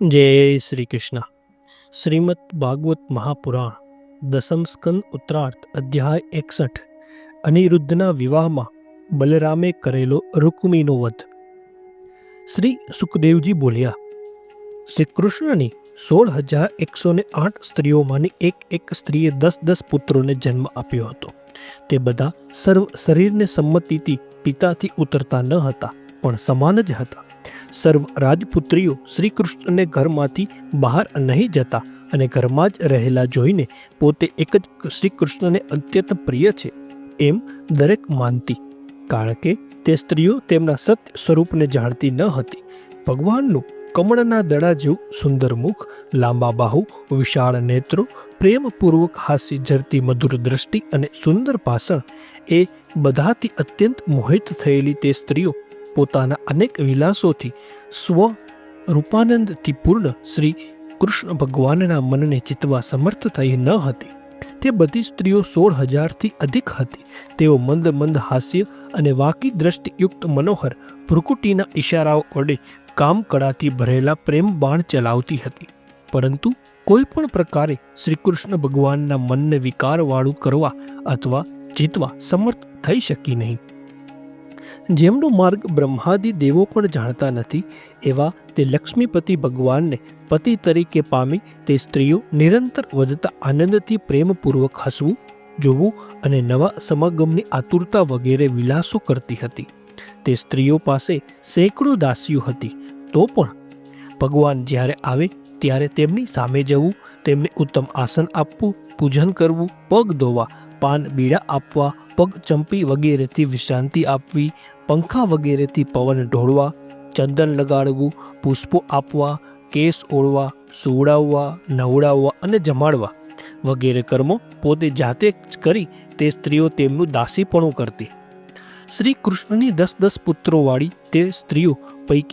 જય શ્રી કૃષ્ણ. શ્રીમદ ભાગવત મહાપુરાણ, દસમ સ્કંદ ઉત્તરાર્થ અધ્યાય એકસઠ, અનિરુદ્ધના વિવાહમાં બલરામે કરેલો રૂકમીનો વધ. શ્રી સુખદેવજી બોલ્યા, શ્રી કૃષ્ણની સોળ હજાર એકસો ને આઠ સ્ત્રીઓમાંની એક એક સ્ત્રીએ દસ દસ પુત્રોને જન્મ આપ્યો હતો. તે બધા સર્વ શરીરને સંમતિથી પિતાથી ઉતરતા ન હતા, પણ સમાન જ હતા. સર્વ રાજપુત્રીઓ શ્રી કૃષ્ણને ઘરમાંથી બહાર નહીં જતા અને ઘરમાં જ રહેલા જોઈને પોતે એક જ શ્રી કૃષ્ણને અત્યંત પ્રિય છે એમ દરેક માનતી. કારણ કે તે સ્ત્રીઓ તેમના સત્ય સ્વરૂપને જાણતી ન હતી. ભગવાનનું કમળના દડા જેવું સુંદર મુખ, લાંબા બાહુ, વિશાળ નેત્રો, પ્રેમપૂર્વક હાસ્ય ઝરતી મધુર દ્રષ્ટિ અને સુંદર ભાષણ એ બધાથી અત્યંત મોહિત થયેલી તે સ્ત્રીઓ પોતાના અનેક વિલાસોથી સ્વ રૂપાનંદથી પૂર્ણ શ્રી કૃષ્ણ ભગવાનના મનને જીતવા સમર્થ થઈ ન હતી. તે બધી સ્ત્રીઓ સોળ હજારથી અધિક હતી. તેઓ મંદ મંદ હાસ્ય અને વાકી દ્રષ્ટિયુક્ત મનોહર, ભ્રુકુટીના ઈશારાઓ વડે કામકળાથી ભરેલા પ્રેમ બાણ ચલાવતી હતી. પરંતુ કોઈ પણ પ્રકારે શ્રી કૃષ્ણ ભગવાનના મનને વિકારવાળું કરવા અથવા જીતવા સમર્થ થઈ શકી નહીં. જેમનો માર્ગ બ્રહ્માદિ દેવો પણ જાણતા નથી, એવા તે લક્ષ્મીપતિ ભગવાનને પતિ તરીકે પામી તે સ્ત્રીઓ નિરંતર વધતા આનંદથી પ્રેમપૂર્વક હસવું, જોવું અને નવા સમાગમની આતુરતા વગેરે વિલાસો કરતી હતી. તે સ્ત્રીઓ પાસે સેંકડો દાસીઓ હતી, તો પણ ભગવાન જ્યારે આવે ત્યારે તેમની સામે જવું, તેમને ઉત્તમ આસન આપવું, પૂજન કરવું, પગ ધોવા પાન બીડા આપવા પગ ચંપી વગેરેથી વિશ્રાંતિ આપવી, પંખા વગેરેથી પવન ઢોળવા, ચંદન લગાડવું, પુષ્પો આપવા, કેસ ઓળવા, સુવડાવવા, નવડાવવા અને જમાડવા વગેરે કર્મો પોતે જાતે જ કરી તે સ્ત્રીઓ તેમનું દાસીપણું કરતી. શ્રી કૃષ્ણની દસ દસ પુત્રોવાળી તે સ્ત્રીઓ પૈકી